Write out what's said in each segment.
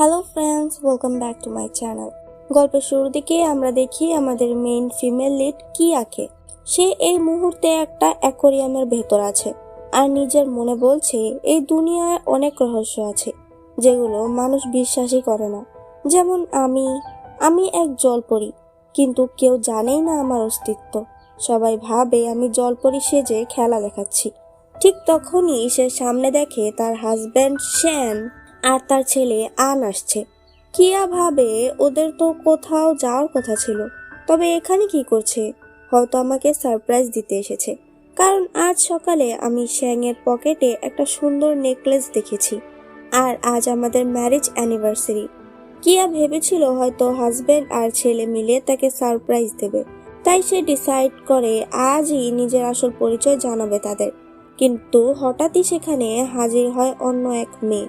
Hello friends welcome back to my channel গল্পের শুরুর দিকে আমরা দেখি আমাদের মেইন ফিমেল লিড কি আঁকে সে এই মুহূর্তে একটা অ্যাকোরিয়ামের ভেতর আছে আর নিজের মনে বলছে এই দুনিয়ায় অনেক রহস্য আছে, যেগুলো মানুষ বিশ্বাসই করে না। যেমন আমি আমি এক জল জলপরি, কিন্তু কেউ জানেই না আমার অস্তিত্ব। সবাই ভাবে আমি জল জলপরি সেজে খেলা দেখাচ্ছি। ঠিক তখনই সে সামনে দেখে তার হাজব্যান্ড শ্যান আর তার ছেলে আন আসছে। কিয়া ভাবে ওদের তো কোথাও যাওয়ার কথা ছিল, তবে এখানে কি করছে? হয়তো আমাকে সারপ্রাইজ দিতে এসেছে। কারণ আজ সকালে আমি শ্যাংয়ের পকেটে একটা সুন্দর নেকলেস দেখেছি, আর আজ আমাদের ম্যারেজ অ্যানিভার্সারি কিয়া ভেবেছিল হয়তো হাজবেন্ড আর ছেলে মিলে তাকে সারপ্রাইজ দেবে, তাই সে ডিসাইড করে আজই নিজের আসল পরিচয় জানাবে তাদের। কিন্তু হঠাৎই সেখানে হাজির হয় অন্য এক মেয়ে।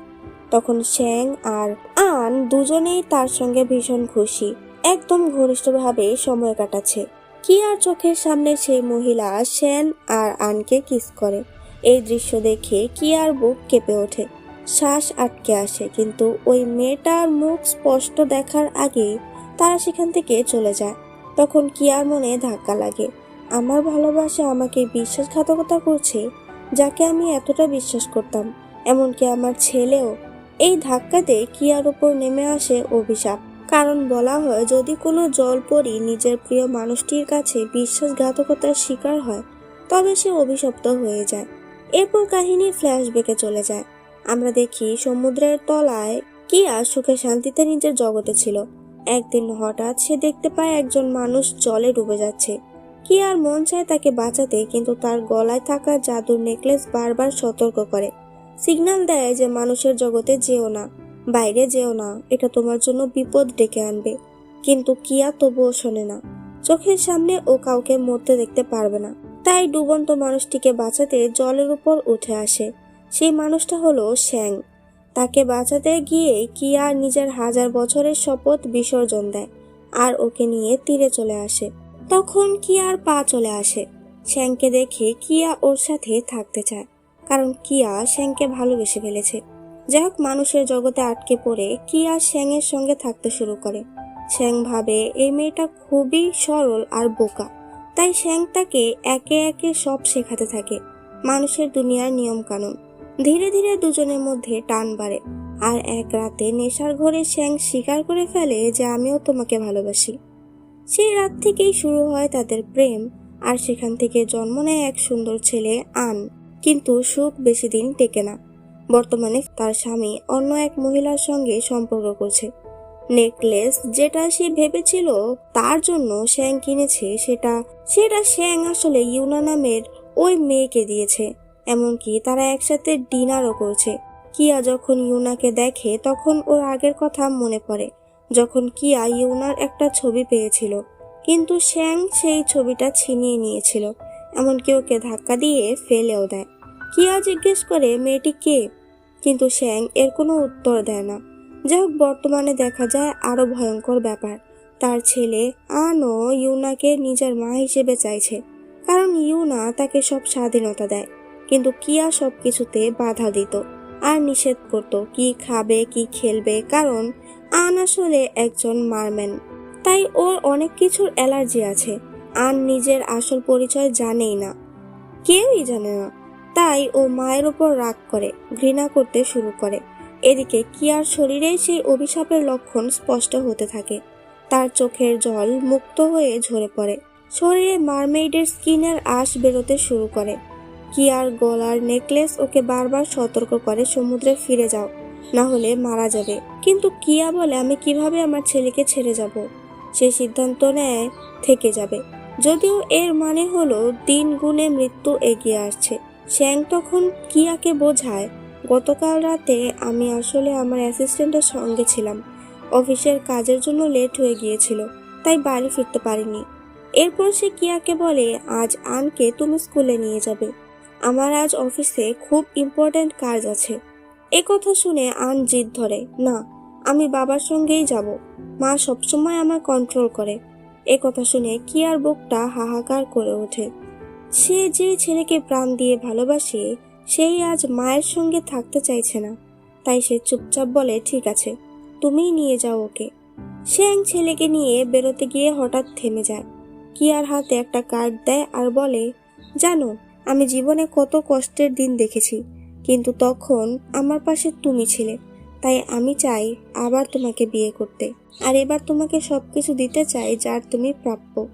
তখন শ্যাং আর আন দুজনেই তার সঙ্গে ভীষণ খুশি। একদম ঘনিষ্ঠভাবে সময় কাটাচ্ছে। কিয়ার চোখের সামনে সেই মহিলা শ্যান আর আনকে কিস করে? এই দৃশ্য দেখে কিয়ার বুক কেঁপে ওঠে। শ্বাস আটকে আসে, কিন্তু ওই মেয়েটার মুখ স্পষ্ট দেখার আগে তারা সেখান থেকে চলে যায়। তখন কিয়ার মনে ধাক্কা লাগে? আমার ভালোবাসা আমাকে বিশ্বাসঘাতকতা করছে, যাকে আমি এতটা বিশ্বাস করতাম। এমনকি আমার ছেলেও এই ধাক্কাতে কিয়ার উপর নেমে আসে অভিশাপ। কারণ বলা হয়, যদি কোনো জল জলপরি নিজের প্রিয় মানুষটির কাছে বিশ্বাসঘাতকতার শিকার হয়, তবে সে অভিশপ্ত হয়ে যায়। এরপর কাহিনী ফ্ল্যাশব্যাকে চলে যায়। আমরা দেখি, সমুদ্রের তলায় কিয়া সুখে শান্তিতে নিজের জগতে ছিল। একদিন হঠাৎ সে দেখতে পায় একজন মানুষ জলে ডুবে যাচ্ছে। কি আর মন চায় তাকে বাঁচাতে, কিন্তু তার গলায় থাকা জাদুর নেকলেস বারবার সতর্ক করে। সিগন্যাল দেয় যে মানুষের জগতে যেও না, বাইরে যেও না, এটা তোমার জন্য বিপদ ডেকে আনবে। কিন্তু কিয়া তবুও শোনে না। চোখের সামনে ও কাউকে মরতে দেখতে পারবে না। তাই ডুবন্ত মানুষটিকে বাঁচাতে জলের উপর উঠে আসে। সেই মানুষটা হলো শ্যাং। তাকে বাঁচাতে গিয়ে কিয়া নিজের হাজার বছরের শপথ বিসর্জন দেয় আর ওকে নিয়ে তীরে চলে আসে। তখন কিয়ার পা চলে আসে। শ্যাংকে দেখে কিয়া ওর সাথে থাকতে চায়। কারণ কিয়া শ্যাংকে ভালোবেসে ফেলেছে। যাই হোক, মানুষের জগতে আটকে পড়ে কিয়া শ্যাংয়ের সঙ্গে থাকতে শুরু করে। শ্যাং ভাবে, এই মেয়েটা খুবই সরল আর বোকা। তাই শ্যাং তাকে একে একে সব শেখাতে থাকে। মানুষের দুনিয়ার নিয়ম কানুন ধীরে ধীরে দুজনের মধ্যে টান বাড়ে। আর এক রাতে নেশার ঘরে শ্যাং স্বীকার করে ফেলে যে, আমিও তোমাকে ভালোবাসি। সেই রাত থেকেই শুরু হয় তাদের প্রেম। আর সেখান থেকে জন্ম নেয় এক সুন্দর ছেলে, আন। কিন্তু সুখ বেশি দিন টেকে না। বর্তমানে তার স্বামী অন্য এক মহিলার সঙ্গে সম্পর্ক করছে। নেকলেস যেটা সে ভেবেছিল তার জন্য শ্যাং কিনেছে, সেটা সেটা শ্যাং আসলে ইউনা নামের ওই মেয়েকে দিয়েছে। এমনকি তারা একসাথে ডিনারও করছে। কিয়া যখন ইউনাকে দেখে তখন ওর আগের কথা মনে পড়ে, যখন কিয়া ইউনার একটা ছবি পেয়েছিল। কিন্তু শ্যাং সেই ছবিটা ছিনিয়ে নিয়েছিল। এমনকি ওকে ধাক্কা দিয়ে ফেলেও দেয়। কিয়া জিজ্ঞেস করে মেয়েটি কে? কিন্তু শ্যাং এর কোনো উত্তর দেয় না। যাই হোক বর্তমানে দেখা যায় আরও ভয়ঙ্কর ব্যাপার। তার ছেলে আনো ইউনাকে নিজের মা হিসেবে চাইছে। কারণ ইউনা তাকে সব স্বাধীনতা দেয়। কিন্তু কিয়া সব কিছুতে বাধা দিত আর নিষেধ করত কি খাবে, কি খেলবে। কারণ আন আসলে একজন মারম্যান। তাই ওর অনেক কিছুর অ্যালার্জি আছে। আন নিজের আসল পরিচয় জানেই না। কেউই জানে না। তাই ও মায়ের উপর রাগ করে, ঘৃণা করতে শুরু করে। এদিকে কিয়ার শরীরে সেই অভিশাপের লক্ষণ স্পষ্ট হতে থাকে। তার চোখের জল মুক্ত হয়ে ঝরে পড়ে। শরীরে মারমেইডের স্কিনের আশ বেরোতে শুরু করে। কিয়ার গলার নেকলেস ওকে বারবার সতর্ক করে, সমুদ্রে ফিরে যাও, না হলে মারা যাবে। কিন্তু কিয়া বলে, আমি কীভাবে আমার ছেলেকে ছেড়ে যাব? সে সিদ্ধান্ত নেয়, থেকে যাবে। যদিও এর মানে হলো দিন গুণে মৃত্যু এগিয়ে আসছে। শ্যাং তখন কিয়াকে বোঝায়? গতকাল রাতে আমি আসলে আমার অ্যাসিস্ট্যান্টের সঙ্গে ছিলাম। অফিসের কাজের জন্য লেট হয়ে গিয়েছিল, তাই বাড়ি ফিরতে পারিনি। এরপর সে কিয়াকে বলে, আজ আনকে তুমি স্কুলে নিয়ে যাবে। আমার আজ অফিসে খুব ইম্পর্ট্যান্ট কাজ আছে। এ কথা শুনে আন জিদ ধরে, না, আমি বাবার সঙ্গেই যাব। মা সবসময় আমার কন্ট্রোল করে। এ কথা শুনে কিয়ার বুকটা হাহাকার করে ওঠে। সে যে ছেলেকে প্রাণ দিয়ে ভালোবাসে, সেই আজ মায়ের সঙ্গে থাকতে চাইছে না। তাই সে চুপচাপ বলে, ঠিক আছে, তুমিই নিয়ে যাও ওকে। শ্যাং ছেলেকে নিয়ে বেরোতে গিয়ে হঠাৎ থেমে যায়। কিয়ার হাতে একটা কার্ড দেয় আর বলে, জানো, আমি জীবনে কত কষ্টের দিন দেখেছি, কিন্তু তখন আমার পাশে তুমি ছিলে। তাই আমি চাই আবার তোমাকে বিয়ে করতে। আর এবার তোমাকে সবকিছু দিতে চাই যার তুমি প্রাপ্য।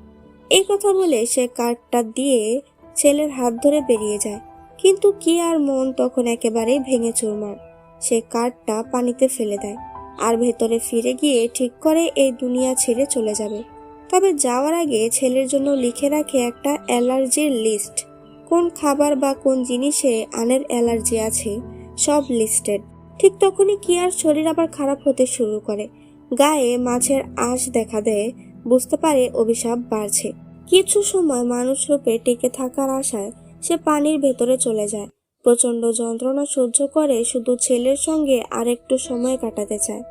এই কথা বলে সে কার্ডটা দিয়ে ছেলের হাত ধরে বেরিয়ে যায়। কিন্তু কি আর মন তখন একেবারেই ভেঙে চুরমার। সে কার্ডটা পানিতে ফেলে দেয় আর ভেতরে ফিরে গিয়ে ঠিক করে এই দুনিয়া ছেড়ে চলে যাবে। তবে যাওয়ার আগে ছেলের জন্য লিখে রাখে একটা অ্যালার্জির লিস্ট। কোন খাবার বা কোন জিনিসে আনের অ্যালার্জি আছে, সব লিস্টেড। ঠিক তখনই কিয়ার শরীর আবার খারাপ হতে শুরু করে। গায়ে মাছের আঁশ দেখা দেয়, বুঝতে পারে অভিশাপ বাড়ছে। কিছু সময় মানুষ রূপে টিকে থাকার আশায় সে পানির ভেতরে চলে যায়। প্রচণ্ড যন্ত্রণা সহ্য করে শুধু ছেলের সঙ্গে আর একটু সময় কাটাতে চায়।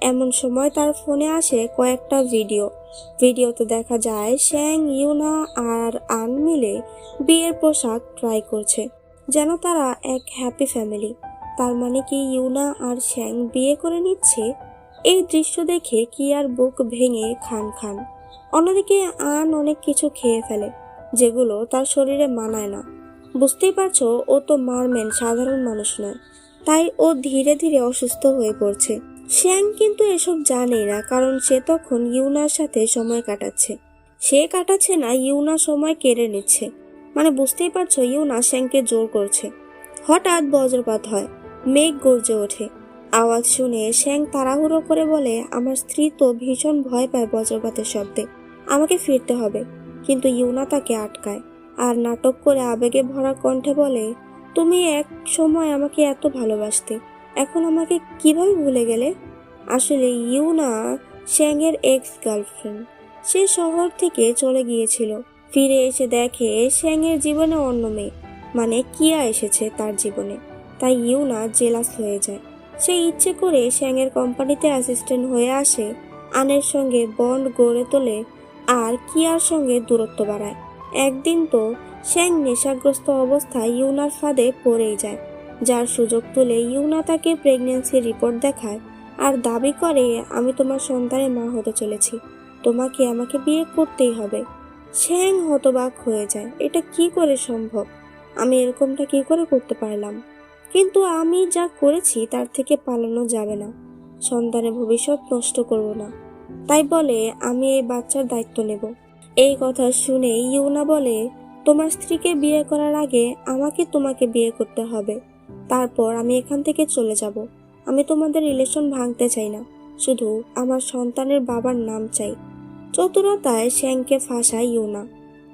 এমন সময় তার ফোনে আসে কয়েকটা ভিডিও। ভিডিওতে দেখা যায়, শ্যাং, ইউনা আর আন মিলে বিয়ের পোশাক ট্রাই করছে, যেন তারা এক হ্যাপি ফ্যামিলি। তার মানে কি ইউনা আর শ্যাং বিয়ে করে নিচ্ছে? এই দৃশ্য দেখে কি আর বুক ভেঙে খান খান। অন্যদিকে আন অনেক কিছু খেয়ে ফেলে, যেগুলো তার শরীরে মানায় না। বুঝতেই পারছ, ও তো মারম্যান সাধারণ মানুষ নয়। তাই ও ধীরে ধীরে অসুস্থ হয়ে পড়ছে। শ্যাং কিন্তু এসব জানে না, কারণ সে তখন ইউনার সাথে সময় কাটাচ্ছে। সে কাটাচ্ছে না, ইউনা সময় কেড়ে নিচ্ছে। মানে বুঝতেই পারছ, ইউনা শ্যাংকে জোর করছে। হঠাৎ বজ্রপাত হয়। মেঘ গর্জে ওঠে। আওয়াজ শুনে শ্যাং তাড়াহুড়ো করে বলে, আমার স্ত্রী তো ভীষণ ভয় পায় বজ্রপাতের শব্দে। আমাকে ফিরতে হবে। কিন্তু ইউনা তাকে আটকায় আর নাটক করে আবেগে ভরা কণ্ঠে বলে, তুমি এক সময় আমাকে এত ভালোবাসতে। এখন আমাকে কীভাবে ভুলে গেলে? আসলে ইউনা শ্যাংয়ের এক্স গার্লফ্রেন্ড সে শহর থেকে চলে গিয়েছিল। ফিরে এসে দেখে শ্যাংয়ের জীবনে অন্য মেয়ে। মানে কিয়া এসেছে তার জীবনে। তাই ইউনা জেলাস হয়ে যায়। সে ইচ্ছে করে শ্যাংয়ের কোম্পানিতে অ্যাসিস্ট্যান্ট হয়ে আসে, আনের সঙ্গে বন্ড গড়ে তোলে আর কিয়ার সঙ্গে দূরত্ব বাড়ায়। একদিন তো শ্যাং নেশাগ্রস্ত অবস্থায় ইউনার ফাঁদে পড়েই যায়। যার সুযোগ তুলে ইউনা তাকে প্রেগনেন্সির রিপোর্ট দেখায় আর দাবি করে, আমি তোমার সন্তানের মা হতে চলেছি। তোমাকে আমাকে বিয়ে করতেই হবে। শ্যাং হতবাক হয়ে যায়, এটা কি করে সম্ভব? আমি এরকমটা কি করে করতে পারলাম? কিন্তু আমি যা করেছি তার থেকে পালানো যাবে না। সন্তানের ভবিষ্যৎ নষ্ট করব না। তাই বলে আমি এই বাচ্চার দায়িত্ব নেব। এই কথা শুনে ইউনা বলে, তোমার স্ত্রীকে বিয়ে করার আগে আমাকে তোমাকে বিয়ে করতে হবে। তারপর আমি এখান থেকে চলে যাব। আমি তোমাদের রিলেশন ভাঙতে চাই না। শুধু আমার সন্তানের বাবার নাম চাই। চতুরতায় শ্যাংকে ফাঁসায় ইউনা।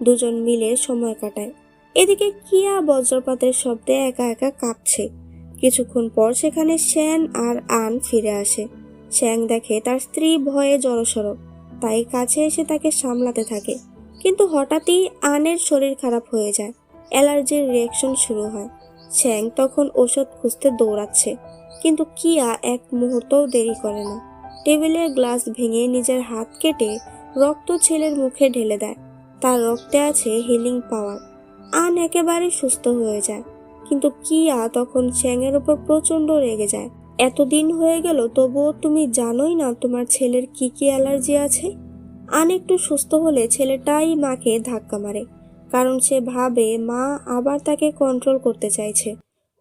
দুজন মিলে সময় কাটায়। এদিকে কিয়া বজ্রপাতের শব্দে একা একা কাঁপছে। কিছুক্ষণ পর সেখানে শ্যান আর আন ফিরে আসে। শ্যাং দেখে তার স্ত্রী ভয়ে জড়সড়। তাই কাছে এসে তাকে সামলাতে থাকে। কিন্তু হঠাৎই আনের শরীর খারাপ হয়ে যায়। অ্যালার্জির রিয়াকশন শুরু হয়। শ্যাং তখন ওষুধ খুঁজতে দৌড়াচ্ছে। কিন্তু কিয়া এক মুহূর্তও দেরি করে না। টেবিলের গ্লাস ভেঙে নিজের হাত কেটে রক্ত ছেলের মুখে ঢেলে দেয়। তার রক্তে আছে হিলিং পাওয়ার আন একেবারে সুস্থ হয়ে যায়। কিন্তু কিয়া তখন চ্যাংয়ের উপর প্রচণ্ড রেগে যায়। এতদিন হয়ে গেল, তবুও তুমি জানোই না তোমার ছেলের কি কি অ্যালার্জি আছে? আন একটু সুস্থ হলে ছেলেটাই মাকে ধাক্কা মারে, কারণ সে ভাবে মা আবার তাকে কন্ট্রোল করতে চাইছে।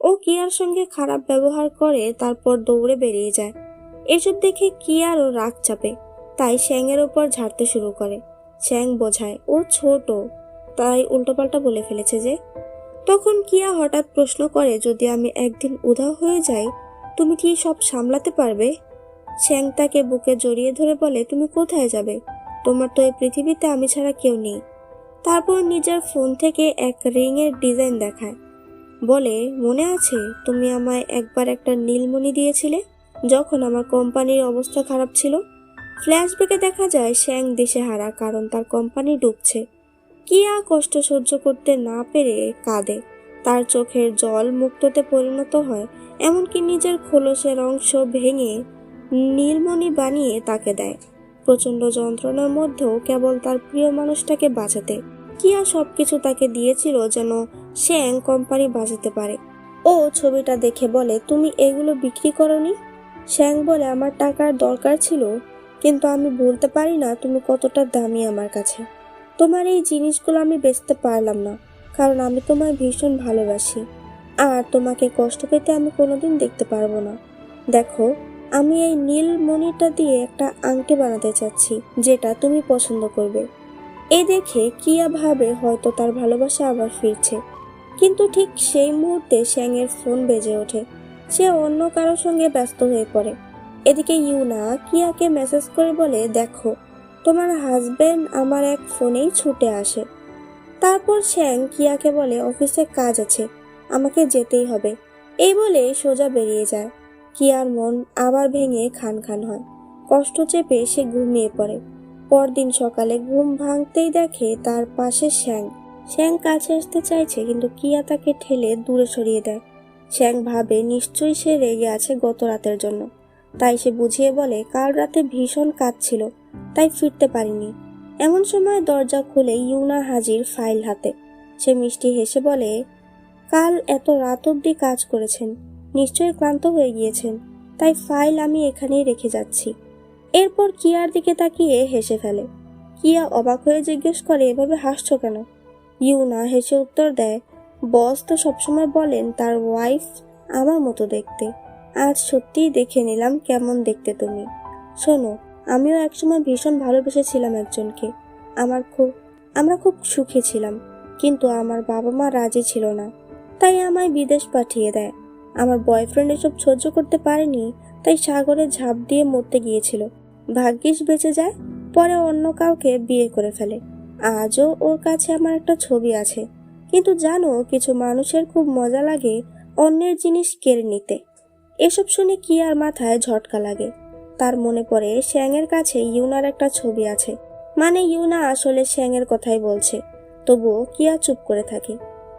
ও কিয়ার সঙ্গে খারাপ ব্যবহার করে তারপর দৌড়ে বেরিয়ে যায়। এসব দেখে কিয়ারও রাগ চাপে, তাই শ্যাংয়ের ওপর ঝাড়তে শুরু করে। শ্যাং বোঝায়, ও ছোট তাই উল্টোপাল্টা বলে ফেলেছে যে, তখন কিয়া হঠাৎ প্রশ্ন করে যদি আমি একদিন উধাও হয়ে যাই, তুমি কি সব সামলাতে পারবে? শ্যাং তাকে বুকে জড়িয়ে ধরে বলে, তুমি কোথায় যাবে? তোমার তো এই পৃথিবীতে আমি ছাড়া কেউ নেই। তারপর নিজের ফোন থেকে এক রিংয়ের ডিজাইন দেখায়। বলে, মনে আছে, তুমি আমায় একবার একটা নীলমণি দিয়েছিলে, যখন আমার কোম্পানির অবস্থা খারাপ ছিল? ফ্ল্যাশব্যাকে দেখা যায়, শ্যাং দেশে হারা, কারণ তার কোম্পানি ডুবছে। কিয়া কষ্ট সহ্য করতে না পেরে কাঁদে। তার চোখের জল মুক্ততে পরিণত হয়, এমনকি নিজের খোলসের অংশ ভেঙে নীলমণি বানিয়ে তাকে দেয়। প্রচণ্ড যন্ত্রণার মধ্যেও কেবল তার প্রিয় মানুষটাকে বাঁচাতে। কিয়া সবকিছু তাকে দিয়েছিল যেন শ্যাং কোম্পানি বাঁচাতে পারে। ও ছবিটা দেখে বলে, তুমি এগুলো বিক্রি করনি? শ্যাং বলে, আমার টাকার দরকার ছিল, কিন্তু আমি বলতে পারি না তুমি কতটা দামি আমার কাছে। তোমার এই জিনিসগুলো আমি বেচতে পারলাম না, কারণ আমি তোমায় ভীষণ ভালোবাসি। আর তোমাকে কষ্ট পেতে আমি কোনোদিন দেখতে পারব না। দেখো, আমি এই নীল মণিটা দিয়ে একটা আংটি বানাতে চাচ্ছি, যেটা তুমি পছন্দ করবে। এই দেখে কিয়া ভাবে হয়তো তার ভালোবাসা আবার ফিরছে। কিন্তু ঠিক সেই মুহূর্তে শ্যাংয়ের ফোন বেজে ওঠে। সে অন্য কারোর সঙ্গে ব্যস্ত হয়ে পড়ে। এদিকে ইউনা কিয়াকে মেসেজ করে বলে, দেখো তোমার হাজবেন্ড আমার এক ফোনেই ছুটে আসে। তারপর শ্যাং কিয়াকে বলে, অফিসে কাজ আছে, আমাকে যেতেই হবে। এই বলে সোজা বেরিয়ে যায়। কিয়ার মন আবার ভেঙে খান খান হয়। কষ্ট চেপে সে ঘুমিয়ে পড়ে। পরদিন সকালে ঘুম ভাঙতেই দেখে তার পাশে শ্যাং শ্যাং কাছে আসতে চাইছে, কিন্তু কিয়া তাকে ঠেলে দূরে সরিয়ে দেয়। শ্যাং ভাবে, নিশ্চয়ই সে রেগে আছে গত রাতের জন্য। তাই সে বুঝিয়ে বলে, কাল রাতে ভীষণ কাজ ছিল তাই ফিরতে পারিনি। এমন সময় দরজা খুলে ইউনা হাজির ফাইল হাতে। সে মিষ্টি হেসে বলে, কাল এত রাত অবধি কাজ করেছেন। নিশ্চয়ই ক্লান্ত হয়ে গিয়েছেন। তাই ফাইল আমি এখানেই রেখে যাচ্ছি। এরপর কিয়ার দিকে তাকিয়ে হেসে ফেলে। কিয়া অবাক হয়ে জিজ্ঞেস করে, এভাবে হাসছো কেন? ইউনা হেসে উত্তর দেয়, বস তো সবসময় বলেন তার ওয়াইফ আমার মতো দেখতে। আজ সত্যিই দেখে নিলাম কেমন দেখতে তুমি। শোনো আমিও একসময় ভীষণ ভালোবেসেছিলাম একজনকে। আমার খুব, আমরা খুব সুখী ছিলাম, কিন্তু আমার বাবা মা রাজি ছিল না। তাই আমায় বিদেশ পাঠিয়ে দেয়। আমার বয়ফ্রেন্ড এসব সহ্য করতে পারেনি, তাই সাগরে ঝাঁপ দিয়ে মরতে গিয়েছিল। ভাগ্যিস বেঁচে যায়, পরে অন্য কাউকে বিয়ে করে ফেলে। আজও ওর কাছে আমার একটা ছবি আছে। কিন্তু জানো, কিছু মানুষের খুব মজা লাগে অন্যের জিনিস কেড়ে নিতে। এসব শুনে কি আর মাথায় ঝটকা লাগে? তার মনে পড়ে শ্যাংয়ের কাছে ইউনার একটা ছবি আছে। মানে ইউনা আসলে শ্যাংয়ের কথাই বলছে। তবুও কিয়া চুপ করে থাকে।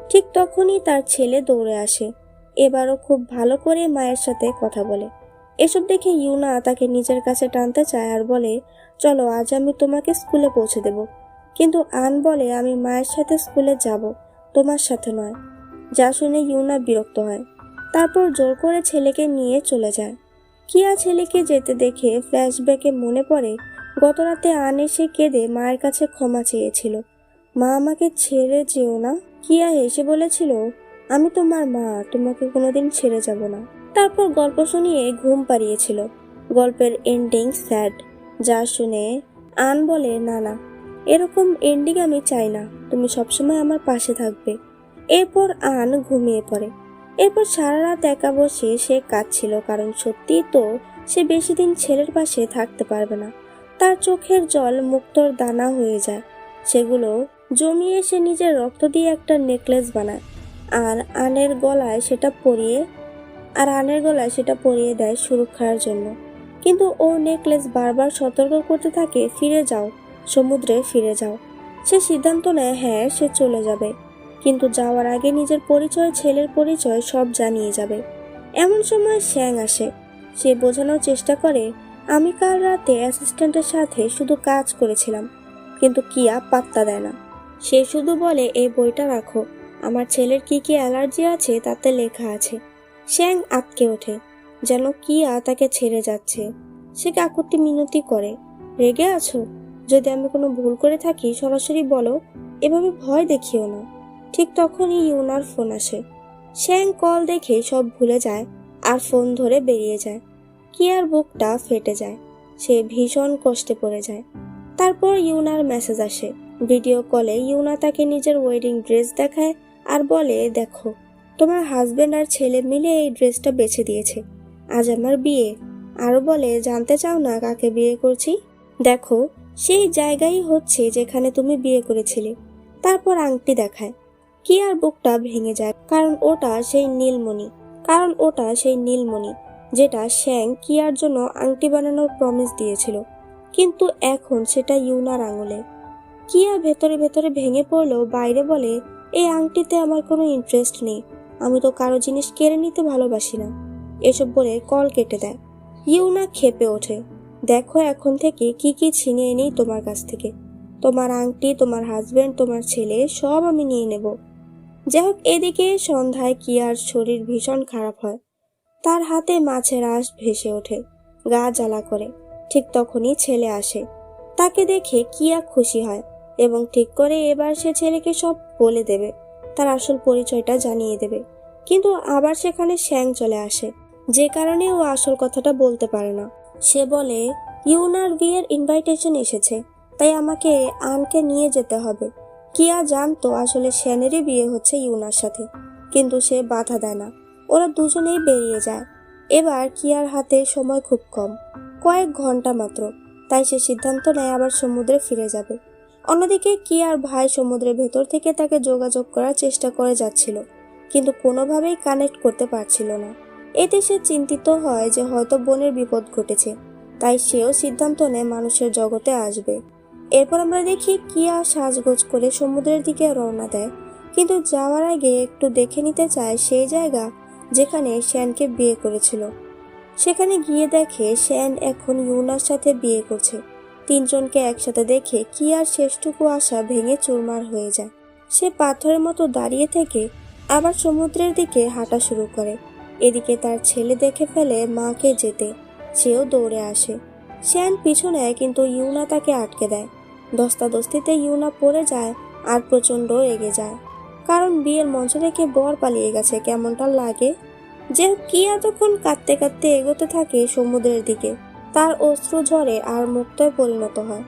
ঠিক তখনই তার ছেলে দৌড়ে আসে। এবারও খুব ভালো করে মায়ের সাথে কথা বলে। এসব দেখে ইউনা তাকে নিজের কাছে টানতে চায় আর বলে, চলো, আজ আমি তোমাকে স্কুলে পৌঁছে দেব। কিন্তু আন বলে, আমি মায়ের সাথে স্কুলে যাব, তোমার সাথে নয়। যা শুনে ইউনা বিরক্ত হয়। তারপর জোর করে ছেলেকে নিয়ে চলে যায়। কিয়া ছেলেকে যেতে দেখে ফ্ল্যাশব্যাকে মনে পড়ে, গতরাতে আন এসে কেঁদে মায়ের কাছে ক্ষমা চেয়েছিল। মা আমাকে ছেড়ে যেও না, কিয়া হেসে বলেছিল, আমি তোমার মা, তোমাকে কোনোদিন ছেড়ে যাব না। তারপর গল্প শুনিয়ে ঘুম পাড়িয়েছিল। গল্পের এন্ডিং স্যাড যা শুনে আন বলে না না এরকম এন্ডিং আমি চাই না, তুমি সবসময় আমার পাশে থাকবে। এরপর আন ঘুমিয়ে পড়ে। এরপর সারা রাত একা বসে সে কাঁদছিল, কারণ সত্যিই তো সে বেশি দিন ছেলের পাশে থাকতে পারবে না। তার চোখের জল মুক্তর দানা হয়ে যায়। সেগুলো জমিয়ে সে নিজের রক্ত দিয়ে একটা নেকলেস বানায় আর আনের গলায় সেটা পরিয়ে, আর আনের গলায় সেটা পরিয়ে দেয় সুরক্ষার জন্য। কিন্তু ও নেকলেস বারবার সতর্ক করতে থাকে, ফিরে যাও, সমুদ্রে ফিরে যাও। সে সিদ্ধান্ত নেয় হ্যাঁ সে চলে যাবে। কিন্তু যাওয়ার আগে নিজের পরিচয়, ছেলের পরিচয় সব জানিয়ে যাবে। এমন সময় শ্যাং আসে। সে বোঝানোর চেষ্টা করে, আমি কাল রাতে অ্যাসিস্ট্যান্টের সাথে শুধু কাজ করেছিলাম, কিন্তু কিয়া পাত্তা দেয় না। সে শুধু বলে, এই বইটা রাখো। আমার ছেলের কি কি অ্যালার্জি আছে তাতে লেখা আছে শ্যাং আটকে ওঠে, যেন কিয়া তাকে ছেড়ে যাচ্ছে। সে কাকুতি মিনতি করে, রেগে আছো? যদি আমি কোনো ভুল করে থাকি, সরাসরি বলো। এভাবে ভয় দেখিও না। ঠিক তখনই ইউনার ফোন আসে। শ্যাং কল দেখে সব ভুলে যায় আর ফোন ধরে বেরিয়ে যায়। কিয়ার বুকটা ফেটে যায়। সে ভীষণ কষ্টে পড়ে যায়। তারপর ইউনার মেসেজ আসে। ভিডিও কলে ইউনা তাকে নিজের ওয়েডিং ড্রেস দেখায় আর বলে, দেখো, তোমার হাজবেন্ড আর ছেলে মিলে এই ড্রেসটা বেছে দিয়েছে। আজ আমার বিয়ে। আরও বলে, জানতে চাও না কাকে বিয়ে করছি? দেখো, সেই জায়গাই হচ্ছে যেখানে তুমি বিয়ে করেছিলে। তারপর আংটি দেখায়। কি আর বুকটা ভেঙে যায়? কারণ ওটা সেই নীলমণি। কারণ ওটা সেই নীলমণি, যেটা শ্যাং কিয়ার জন্য আংটি বানানোর প্রমিস দিয়েছিল। কিন্তু এখন সেটা ইউনার আঙুলে। কিয়া ভেতরে ভেতরে ভেঙে পড়লেও বাইরে বলে এই আংটিতে আমার কোনো ইন্টারেস্ট নেই। আমি তো কারও জিনিস কেড়ে নিতে ভালোবাসি না। এসব বলে কল কেটে দেয়। ইউনা খেপে ওঠে। দেখো এখন থেকে কি কি ছিনিয়ে নেই তোমার কাছ থেকে। তোমার আংটি, তোমার হাজবেন্ড তোমার ছেলে, সব আমি নিয়ে নেব। যাই হোক এদিকে সন্ধ্যায় কিয়ার শরীর ভীষণ খারাপ হয়। তার হাতে মাছের আঁশ ভেসে ওঠে, গা জ্বালা করে। ঠিক তখনই ছেলে আসে। তাকে দেখে কিয়া খুশি হয় এবং ঠিক করে এবার সে ছেলেকে সব বলে দেবে, তার আসল পরিচয়টা জানিয়ে দেবে। কিন্তু আবার সেখানে শ্যাং চলে আসে। যে কারণে ও আসল কথাটা বলতে পারে না। সে বলে, ইউনার বিয়ের ইনভাইটেশন এসেছে, তাই আমাকে আনকে নিয়ে যেতে হবে। কিয়া জানতো আসলে শ্যানেরই বিয়ে হচ্ছে ইউনার সাথে, কিন্তু সে বাধা দেয় না। ওরা দুজনেই বেরিয়ে যায়। এবার কিয়ার হাতে সময় খুব কম, কয়েক ঘণ্টা মাত্র। তাই সে সিদ্ধান্ত নেয় আবার সমুদ্রে ফিরে যাবে। অন্যদিকে কিয়ার ভাই সমুদ্রের ভেতর থেকে তাকে যোগাযোগ করার চেষ্টা করে যাচ্ছিল, কিন্তু কোনোভাবেই কানেক্ট করতে পারছিল না। এতে সে চিন্তিত হয় যে হয়তো বোনের বিপদ ঘটেছে, তাই সেও সিদ্ধান্ত নেয় মানুষের জগতে আসবে। এরপর আমরা দেখি কিয়া সাজগোজ করে সমুদ্রের দিকে রওনা দেয়। কিন্তু যাওয়ার আগে একটু দেখে নিতে চায় সেই জায়গা যেখানে শ্যানকে বিয়ে করেছিল। সেখানে গিয়ে দেখে শ্যান এখন ইউনার সাথে বিয়ে করছে। তিনজনকে একসাথে দেখে কিয়ার শেষটুকু আশা ভেঙে চুরমার হয়ে যায়। সে পাথরের মতো দাঁড়িয়ে থেকে আবার সমুদ্রের দিকে হাঁটা শুরু করে। এদিকে তার ছেলে দেখে ফেলে মাকে যেতে। সেও দৌড়ে আসে। শ্যান পিছনে কিন্তু ইউনা তাকে আটকে দেয়। দস্তাদস্তিতে ইউনা পড়ে যায় আর প্রচণ্ড রেগে যায়। কারণ বিয়ের মঞ্চ থেকে বর পালিয়ে গেছে, কেমনটা লাগে? যে কি এতক্ষণ কাঁদতে কাঁদতে এগোতে থাকে সমুদ্রের দিকে, তার অস্ত্র ঝরে আর মুক্তয় পরিণত হয়।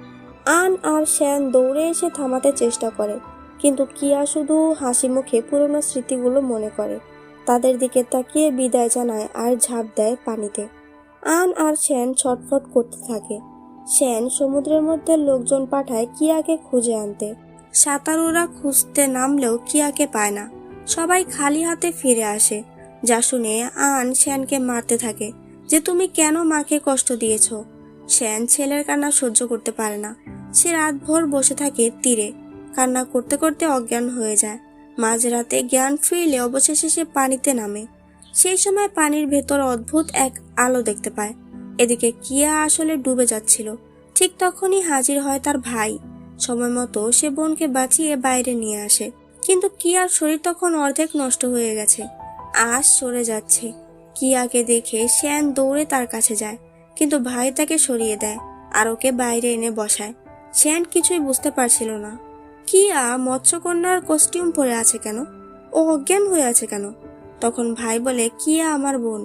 আন আর শ্যান দৌড়ে এসে থামাতে চেষ্টা করে, কিন্তু কিয়া শুধু হাসি মুখে পুরনো স্মৃতিগুলো মনে করে। তাদের দিকে তাকিয়ে বিদায় জানায় আর ঝাঁপ দেয় পানিতে। আন আর শ্যান ছটফট করতে থাকে। শ্যান সমুদ্রের মধ্যে লোকজন পাঠায় কিয়াকে খুঁজে আনতে। সাঁতারুরা খুঁজতে নামলেও কিয়াকে পায় না। সবাই খালি হাতে ফিরে আসে, যা শুনে আন শ্যানকে মারতে থাকে, যে তুমি কেন মাকে কষ্ট দিয়েছ? শ্যান ছেলের কান্না সহ্য করতে পারে না। সে রাতভর বসে থাকে তীরে। কান্না করতে করতে অজ্ঞান হয়ে যায়। মাঝরাতে জ্ঞান ফিরলে অবশেষে সে পানিতে নামে। সেই সময় পানির ভেতর অদ্ভুত এক আলো দেখতে পায়। এদিকে কিয়া আসলে ডুবে যাচ্ছিল। ঠিক তখনই হাজির হয় তার ভাই। সময় মতো সে বোনকে বাঁচিয়ে বাইরে নিয়ে আসে। কিন্তু কিয়ার শরীর তখন অর্ধেক নষ্ট হয়ে গেছে। আশ সরে যাচ্ছে। কিয়াকে দেখে শ্যান দৌড়ে তার কাছে যায়। কিন্তু ভাই তাকে সরিয়ে দেয় আর ওকে বাইরে এনে বসায়। শ্যান কিছুই বুঝতে পারছিল না। কিয়া মৎস্যকন্যার কস্টিউম পরে আছে কেন? ও অজ্ঞান হয়ে আছে কেন? তখন ভাই বলে, কিয়া আমার বোন।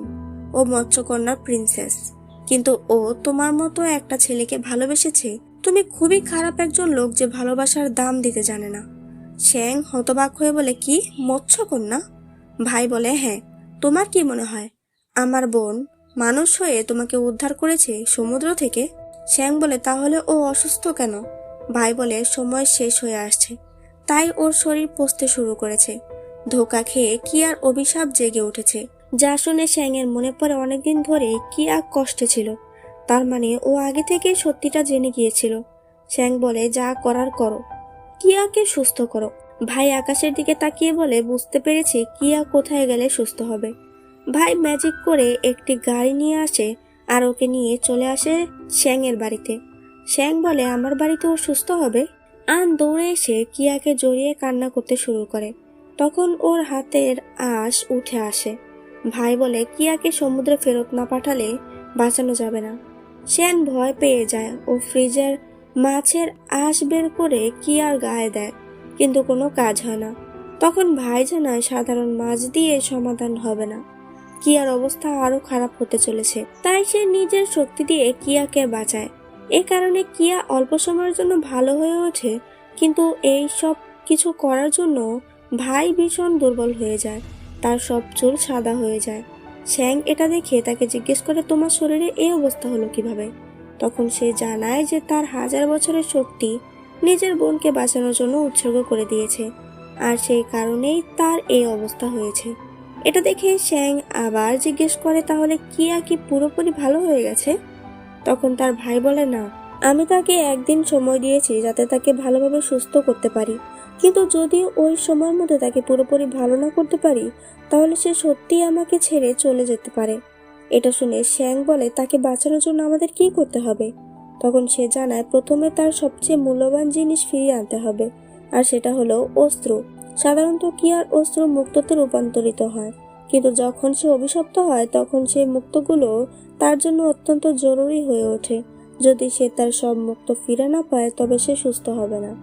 ও মৎস্যকন্যার প্রিন্সেস কিন্তু ও তোমার মতো একটা ছেলেকে ভালোবেসেছে। তুমি খুবই খারাপ একজন লোক যে ভালোবাসার দাম দিতে জানে না। শ্যাং হতবাক হয়ে বলে, কি? মৎস্য মৎস্যকন্যা ভাই বলে হ্যাঁ। তোমার কি মনে হয়? আমার বোন মানুষ হয়ে তোমাকে উদ্ধার করেছে সমুদ্র থেকে? শ্যাং বলে, তাহলে ও অসুস্থ কেন? ভাই বলে, সময় শেষ হয়ে আসছে। তাই ওর শরীর পচতে শুরু করেছে। ধোকা খেয়ে কি আর অভিশাপ জেগে উঠেছে? যা শুনে শ্যাংয়ের মনে পড়ে অনেকদিন ধরে কিয়া কষ্টে ছিল। তার মানে ও আগে থেকে সত্যিটা জেনে গিয়েছিল। শ্যাং বলে, যা করার করো। কিয়াকে সুস্থ করো? ভাই আকাশের দিকে তাকিয়ে বলে, বুঝতে পেরেছি কিয়া কোথায় গেলে সুস্থ হবে। ভাই ম্যাজিক করে একটি গাড়ি নিয়ে আসে আর ওকে নিয়ে চলে আসে শ্যাংয়ের বাড়িতে। শ্যাং বলে, আমার বাড়িতে ও সুস্থ হবে? আন দৌড়ে এসে কিয়াকে জড়িয়ে কান্না করতে শুরু করে। তখন ওর হাতের আশ উঠে আসে। ভাই বলে কিয়াকে সমুদ্রে ফেরত না পাঠালে বাঁচানো যাবে না? শ্যান ভয় পেয়ে যায় ও ফ্রিজের মাছের আশ বের করে কিয়ার গায়ে দেয়, কিন্তু কোনো কাজ হয় না। তখন ভাই জানায় সাধারণ মাছ দিয়ে সমাধান হবে না। কিয়ার অবস্থা আরও খারাপ হতে চলেছে। তাই সে নিজের শক্তি দিয়ে কিয়াকে বাঁচায়। এ কারণে কিয়া অল্প সময়ের জন্য ভালো হয়ে ওঠে, কিন্তু এই সব কিছু করার জন্য ভাই ভীষণ দুর্বল হয়ে যায়। তার সব চুল সাদা হয়ে যায়। শ্যাং এটা দেখে তাকে জিজ্ঞেস করে, তোমার শরীরে এই অবস্থা হলো কীভাবে? তখন সে জানায় যে তার হাজার বছরের শক্তি নিজের বোনকে বাঁচানোর জন্য উৎসর্গ করে দিয়েছে, আর সেই কারণেই তার এই অবস্থা হয়েছে। এটা দেখে শ্যাং আবার জিজ্ঞেস করে, তাহলে কিয়া কি পুরোপুরি ভালো হয়ে গেছে? তখন তার ভাই বলে, না, আমি তাকে একদিন সময় দিয়েছি যাতে তাকে ভালোভাবে সুস্থ করতে পারি। কিন্তু যদি ওই সময়ের মধ্যে তাকে পুরোপুরি ভালো না করতে পারি, তাহলে সে সত্যিই আমাকে ছেড়ে চলে যেতে পারে। এটা শুনে শ্যাং বলে, তাকে বাঁচানোর জন্য আমাদের কি করতে হবে? তখন সে জানায়, প্রথমে তার সবচেয়ে মূল্যবান জিনিস ফিরিয়ে আনতে হবে, আর সেটা হলো অস্ত্র। সাধারণত কি আর অস্ত্র মুক্ততে রূপান্তরিত হয়? কিন্তু যখন সে অভিশপ্ত হয়, তখন সেই মুক্তগুলো তার জন্য অত্যন্ত জরুরি হয়ে ওঠে। যদি সে তার সব মুক্ত ফিরে না পায়, তবে সে সুস্থ হবে না।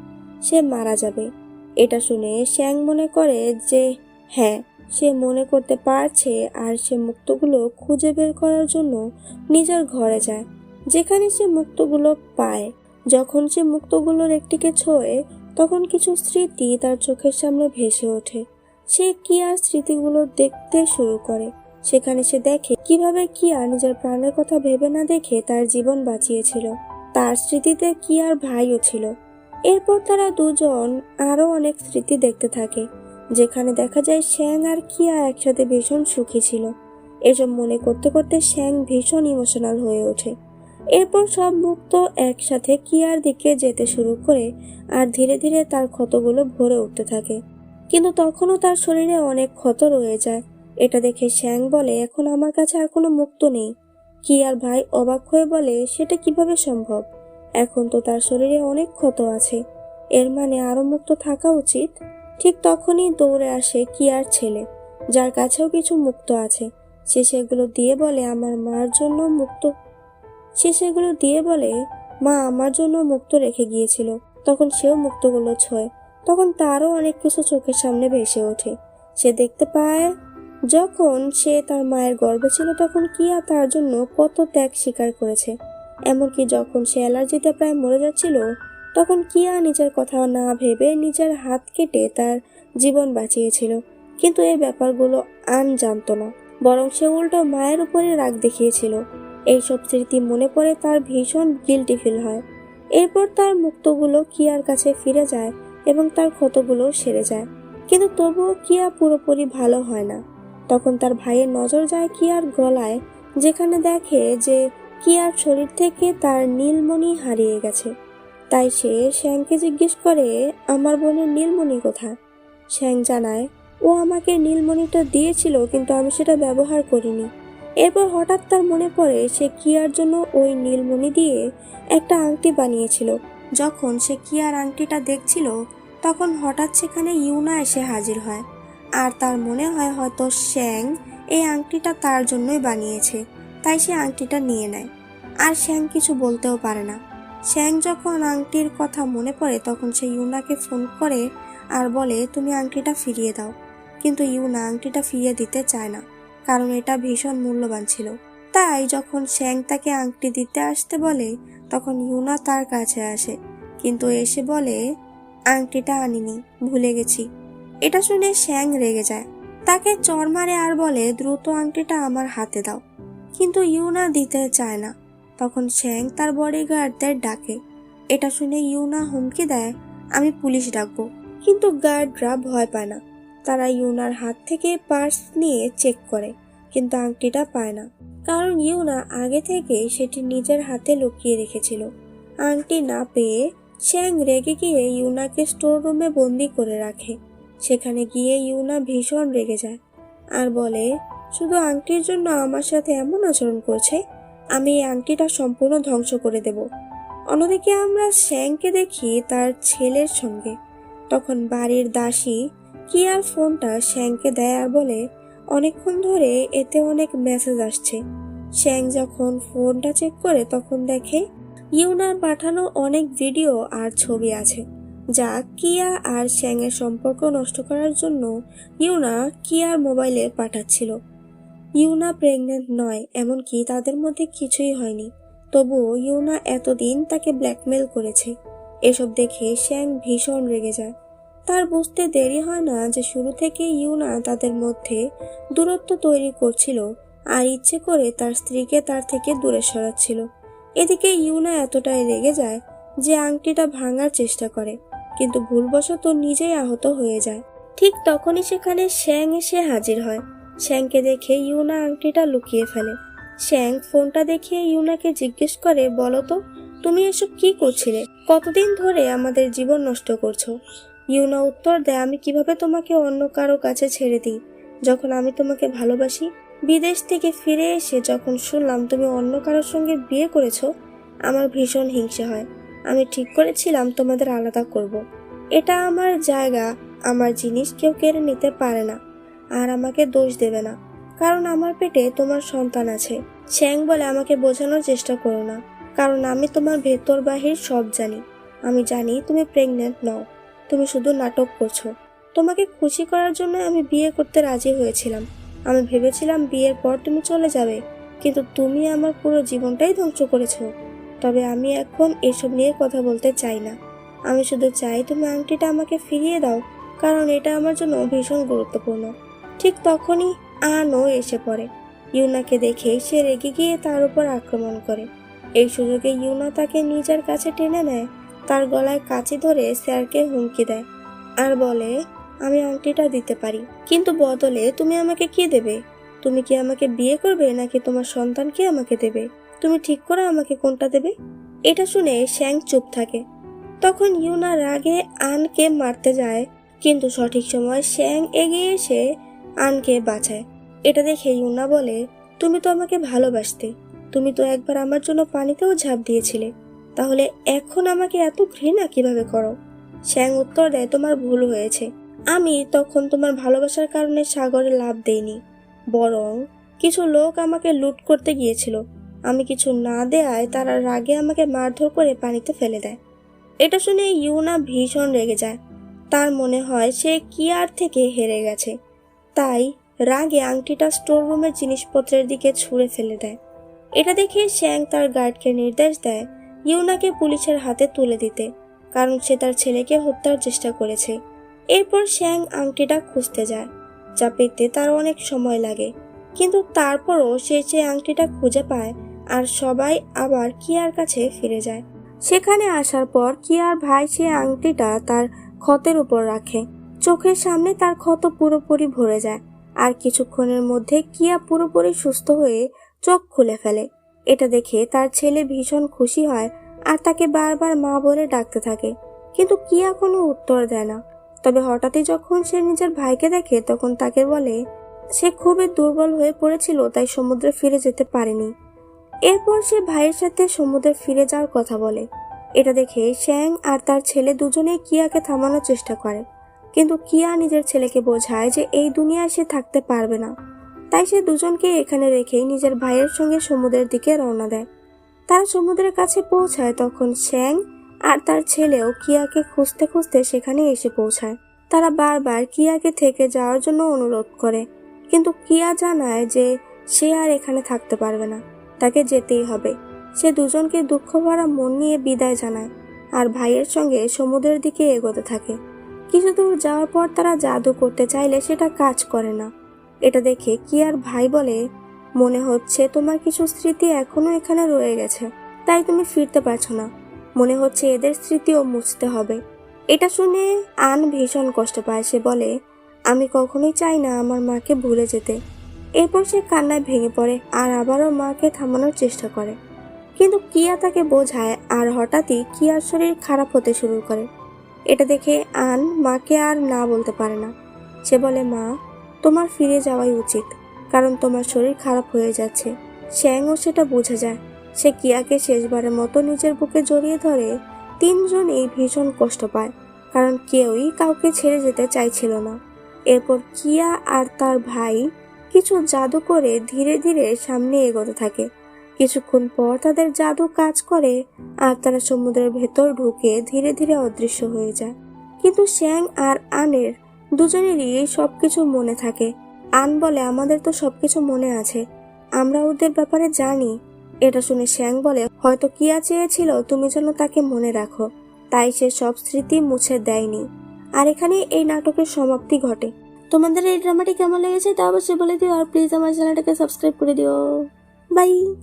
সে মারা যাবে। এটা শুনে শ্যাং মনে করে যে হ্যাঁ সে মনে করতে পারছে আর সে মুক্তগুলো খুঁজে বের করার জন্য নিজের ঘরে যায়, যেখানে সে মুক্তগুলো পায়। যখন সে মুক্তগুলোর একটিকে ছোঁয়ে, তখন কিছু স্মৃতি তার চোখের সামনে ভেসে ওঠে। সে কিয়ার স্মৃতিগুলো দেখতে শুরু করে? সেখানে সে দেখে কীভাবে কিয়া নিজের প্রাণের কথা ভেবে না দেখে তার জীবন বাঁচিয়েছিল। তার স্মৃতিতে কিয়ার ভাইও ছিল? এরপর তারা দুজন আরও অনেক স্মৃতি দেখতে থাকে, যেখানে দেখা যায় শ্যাং আর কিয়া একসাথে ভীষণ সুখী ছিল। এসব মনে করতে করতে শ্যাং ভীষণ ইমোশনাল হয়ে ওঠে। এরপর সব মুক্ত একসাথে কিয়ার দিকে যেতে শুরু করে আর ধীরে ধীরে তার ক্ষতগুলো ভরে উঠতে থাকে। কিন্তু তখনও তার শরীরে অনেক ক্ষত রয়ে যায়। এটা দেখে শ্যাং বলে, এখন আমার কাছে আর কোনো মুক্ত নেই। কিয়ার ভাই অবাক হয়ে বলে, সেটা কীভাবে সম্ভব? এখন তো তার শরীরে অনেক ক্ষত আছে। এর মানে আরও মুক্ত থাকা উচিত। ঠিক তখনই দৌড়ে আসে কিয়ার ছেলে, যার কাছেও কিছু মুক্ত আছে। সে সেগুলো দিয়ে বলে, আমার মার জন্য মুক্ত সে সেগুলো দিয়ে বলে, মা আমার জন্য মুক্ত রেখে গিয়েছিল। তখন সেও মুক্তগুলো ছোঁয়। তখন তারও অনেক কিছু চোখের সামনে ভেসে ওঠে। সে দেখতে পায়, যখন সে তার মায়ের গর্ভে ছিল, তখন কিয়া তার জন্য কত ত্যাগ স্বীকার করেছে। এমনকি যখন সে অ্যালার্জিতে প্রায় মরে যাচ্ছিল, তখন কিয়া নিজের কথা না ভেবে নিজের হাত কেটে তার জীবন বাঁচিয়েছিল। কিন্তু এই ব্যাপারগুলো আন জানতো না, বরং সে উল্টো মায়ের উপরে রাগ দেখিয়েছিল। এইসব স্মৃতি মনে পড়ে তার ভীষণ গিলটি ফিল হয়। এরপর তার মুক্তগুলো কিয়ার কাছে ফিরে যায় এবং তার ক্ষতগুলো সেরে যায়। কিন্তু তবুও কিয়া পুরোপুরি ভালো হয় না। তখন তার ভাইয়ের নজর যায় কিয়ার গলায়, যেখানে দেখে যে কিয়ার শরীর থেকে তার নীলমণি হারিয়ে গেছে। তাই সে শ্যাংকে জিজ্ঞেস করে, আমার বোনের নীলমণি কোথায়? শ্যাং জানায়, ও আমাকে নীলমণিটা দিয়েছিল, কিন্তু আমি সেটা ব্যবহার করিনি। এরপর হঠাৎ তার মনে পড়ে, সে কিয়ার জন্য ওই নীলমণি দিয়ে একটা আংটি বানিয়েছিল। যখন সে কিয়ার আংটিটা দেখছিল, তখন হঠাৎ সেখানে ইউনা এসে হাজির হয়। আর তার মনে হয় হয়তো শ্যাং এই আংটিটা তার জন্যই বানিয়েছে। তাই সে আংটিটা নিয়ে নেয়। আর শ্যাং কিছু বলতেও পারে না। শ্যাং যখন আংটির কথা মনে পড়ে, তখন সে ইউনাকে ফোন করে আর বলে, তুমি আংটিটা ফিরিয়ে দাও। কিন্তু ইউনা আংটিটা ফিরিয়ে দিতে চায় না, কারণ এটা ভীষণ মূল্যবান ছিল। তাই যখন শ্যাং তাকে আংটি দিতে আসতে বলে, তখন ইউনা তার কাছে আসে। কিন্তু এসে বলে, আংটিটা আনিনি, ভুলে গেছি। এটা শুনে শ্যাং রেগে যায়। তাকে চর মারে আর বলে, দ্রুত আংটিটা আমার হাতে দাও। কিন্তু ইউনা দিতে চায় না। তখন শ্যাং তার বডিগার্ডদের ডাকে। এটা শুনে ইউনা হুমকি দেয়, আমি পুলিশ ডাকবো। কিন্তু গার্ডরা ভয় পায় না। তারা ইউনার হাত থেকে পার্স নিয়ে চেক করে, কিন্তু আংটিটা পায় না। কারণ ইউনা আগে থেকে সেটি নিজের হাতে লুকিয়ে রেখেছিল। আংটি না পেয়ে শ্যাং রেগে গিয়ে ইউনাকে স্টোর রুমে বন্দি করে রাখে। সেখানে গিয়ে ইউনা ভীষণ রেগে যায় আর বলে শুধু আংটির জন্য আমার সাথে এমন আচরণ করছে? আমি এই আংটিটা সম্পূর্ণ ধ্বংস করে দেব। অন্যদিকে আমরা শ্যাংকে দেখি তার ছেলের সঙ্গে। তখন বাড়ির দাসী কিয়ার ফোনটা শ্যাংকে দেয় আর বলে, অনেকক্ষণ ধরে এতে অনেক মেসেজ আসছে। শ্যাং যখন ফোনটা চেক করে তখন দেখে, ইউনার পাঠানো অনেক ভিডিও আর ছবি আছে, যা কিয়া আর শ্যাংয়ের সম্পর্ক নষ্ট করার জন্য ইউনা কিয়ার মোবাইলে পাঠাচ্ছিল। ইউনা প্রেগনেন্ট নয়, এমনকি তাদের মধ্যে কিছুই হয়নি। তবুও ইউনা এতদিন তাকে ব্ল্যাকমেল করেছে। এসব দেখে শ্যাং ভীষণ রেগে যায়। তার বুঝতে দেরি হয় না যে শুরু থেকে ইউনা তাদের মধ্যে দূরত্ব তৈরি করছিল আর ইচ্ছে করে তার স্ত্রীকে তার থেকে দূরে সরাচ্ছিল। এদিকে ইউনা এতটাই রেগে যায় যে আংটিটা ভাঙার চেষ্টা করে, কিন্তু ভুলবশত নিজেই আহত হয়ে যায়। ঠিক তখনই সেখানে শ্যাং এসে হাজির হয়। শ্যাংকে দেখে ইউনা আংটিটা লুকিয়ে ফেলে। শ্যাং ফোনটা দেখে ইউনাকে জিজ্ঞেস করে, বলো তো, তুমি এসব কি করছিলে? কতদিন ধরে আমাদের জীবন নষ্ট করছ? ইউনা উত্তর দেয়, আমি কীভাবে তোমাকে অন্য কারও কাছে ছেড়ে দিই? যখন আমি তোমাকে ভালোবাসি, বিদেশ থেকে ফিরে এসে যখন শুনলাম তুমি অন্য কারোর সঙ্গে বিয়ে করেছ, আমার ভীষণ হিংসে হয়। আমি ঠিক করেছিলাম তোমাদের আলাদা করব। এটা আমার জায়গা, আমার জিনিস কেউ কেড়ে নিতে পারে না। আর আমাকে দোষ দেবে না। কারণ আমার পেটে তোমার সন্তান আছে। শ্যাং বলে আমাকে বোঝানোর চেষ্টা করো না। কারণ আমি তোমার ভেতর বাহির সব জানি। আমি জানি তুমি প্রেগনেন্ট নও। তুমি শুধু নাটক করছ। তোমাকে খুশি করার জন্য আমি বিয়ে করতে রাজি হয়েছিলাম। আমি ভেবেছিলাম বিয়ের পর তুমি চলে যাবে। কিন্তু তুমি আমার পুরো জীবনটাই ধ্বংস করেছ। তবে আমি এখন এসব নিয়ে কথা বলতে চাই না। আমি শুধু চাই তুমি আংটিটা আমাকে ফিরিয়ে দাও। কারণ এটা আমার জন্য ভীষণ গুরুত্বপূর্ণ। ঠিক তখনই আনও এসে পড়ে। ইউনাকে দেখে সে রেগে গিয়ে তার উপর আক্রমণ করে। এই সুযোগে ইউনা তাকে নিজের কাছে টেনে নেয়। তার গলায় কাঁচি ধরে স্যারকে হুমকি দেয়। আর বলে, আমি আংটিটা দিতে পারি, কিন্তু বদলে তুমি আমাকে কি দেবে? তুমি কি আমাকে বিয়ে করবে, নাকি তোমার সন্তানকে আমাকে দেবে? তুমি ঠিক করো আমাকে কোনটা দেবে? এটা শুনে শ্যাং চুপ থাকে। তখন ইউনা রাগে আনকে মারতে যায়, কিন্তু সঠিক সময় শ্যাং এগিয়ে এসে আনকে বাঁচায়। এটা দেখে ইউনা বলে, তুমি তো আমাকে ভালোবাসতে। তুমি তো একবার আমার জন্য পানিতেও ঝাঁপ দিয়েছিলে। তাহলে এখন আমাকে এত ঘৃণা কীভাবে করো? শ্যাং উত্তর দেয়, তোমার ভুল হয়েছে। আমি তখন তোমার ভালোবাসার কারণে সাগরে লাভ দেইনি। বরং কিছু লোক আমাকে লুট করতে গিয়েছিল। আমি কিছু না দেয়ায় তারা রাগে আমাকে মারধর করে পানিতে ফেলে দেয় এটা শুনে ইউনা ভীষণ রেগে যায়। তার মনে হয় সে কিয়ার থেকে হেরে গেছে। তাই রাগে আংটিটা স্টোর রুমের জিনিসপত্রের দিকে ছুঁড়ে ফেলে দেয়। এটা দেখে শ্যাং তার গার্ডকে নির্দেশ দেয় ইউনাকে পুলিশের হাতে তুলে দিতে, কারণ সে তার ছেলেকে হত্যার চেষ্টা করেছে। এরপর শ্যাং আংটিটা খুঁজতে যায়, যা পেতে তার অনেক সময় লাগে। কিন্তু তারপরও সে সে আংটিটা খুঁজে পায়, আর সবাই আবার কিয়ার কাছে ফিরে যায়। সেখানে আসার পর কিয়ার ভাই সে আংটিটা তার ক্ষতের উপর রাখে। চোখের সামনে তার ক্ষত পুরোপুরি ভরে যায়। আর কিছুক্ষণের মধ্যে কিয়া পুরোপুরি সুস্থ হয়ে চোখ খুলে ফেলে। এটা দেখে তার ছেলে ভীষণ খুশি হয় আর তাকে বারবার মা বলে ডাকতে থাকে। কিন্তু কিয়া কোনো উত্তর দেয় না। তবে হঠাৎই যখন সে নিজের ভাইকে দেখে, তখন তাকে বলে, সে খুবই দুর্বল হয়ে পড়েছিল, তাই সমুদ্রে ফিরে যেতে পারেনি। এরপর সে ভাইয়ের সাথে সমুদ্রে ফিরে যাওয়ার কথা বলে। এটা দেখে শ্যাং আর তার ছেলে দুজনেই কিয়াকে থামানোর চেষ্টা করে। কিন্তু কিয়া নিজের ছেলেকে বোঝায় যে এই দুনিয়ায় সে থাকতে পারবে না। তাই সে দুজনকে এখানে রেখেই নিজের ভাইয়ের সঙ্গে সমুদ্রের দিকে রওনা দেয়। তারা সমুদ্রের কাছে পৌঁছায় তখন শ্যাং আর তার ছেলেও কিয়াকে খুঁজতে খুঁজতে সেখানে এসে পৌঁছায়। তারা বারবার কিয়াকে থেকে যাওয়ার জন্য অনুরোধ করে, কিন্তু কিয়া জানায় যে সে আর এখানে থাকতে পারবে না, তাকে যেতেই হবে। সে দুজনকে দুঃখ ভরা মন নিয়ে বিদায় জানায় আর ভাইয়ের সঙ্গে সমুদ্রের দিকে এগোতে থাকে। কিছু দূর যাওয়ার পর তারা জাদু করতে চাইলে সেটা কাজ করে না। এটা দেখে কিয়ার ভাই বলে, মনে হচ্ছে তোমার কিছু স্মৃতি এখনও এখানে রয়ে গেছে, তাই তুমি ফিরতে পারছ না। মনে হচ্ছে এদের স্মৃতিও মুছতে হবে। এটা শুনে আন ভীষণ কষ্ট পায়। সে বলে, আমি কখনোই চাই না আমার মাকে ভুলে যেতে। এরপর সে কান্নায় ভেঙে পড়ে আর আবারও মাকে থামানোর চেষ্টা করে। কিন্তু কিয়া তাকে বোঝায় আর হঠাৎই কিয়ার শরীর খারাপ হতে শুরু করে। এটা দেখে আন মাকে আর না বলতে পারে না। সে বলে, মা, তোমার ফিরে যাওয়াই উচিত, কারণ তোমার শরীর খারাপ হয়ে যাচ্ছে। শ্যাংও সেটা বোঝা যায়। সে কিয়াকে শেষবারের মতো নিজের বুকে জড়িয়ে ধরে তিনজনই ভীষণ কষ্ট পায়, কারণ কেউই কাউকে ছেড়ে যেতে চাইছিল না। এরপর কিয়া আর তার ভাই কিছু জাদু করে ধীরে ধীরে সামনে এগোতে থাকে। কিছুক্ষণ পর তাদের জাদু কাজ করে আর তারা সমুদ্রের ভেতর ঢুকে ধীরে ধীরে অদৃশ্য হয়ে যায়। কিন্তু শ্যাং আর আনের দুজনেরই সবকিছু মনে থাকে। আন বলে, আমাদের তো সবকিছু মনে আছে। আমরা ওদের ব্যাপারে জানি। এটা শুনে শ্যাং বলে, হয়তো কিয়া চেয়েছিল তুমি যেন তাকে মনে রাখো। তাই সে সব স্মৃতি মুছে দেয়নি। আর এখানে এই নাটকের সমাপ্তি ঘটে। তোমাদের এই ড্রামাটি কেমন লেগেছে তা অবশ্যই বলে দিও। আর প্লিজ আমার চ্যানেলটাকে সাবস্ক্রাইব করে দিও। বাই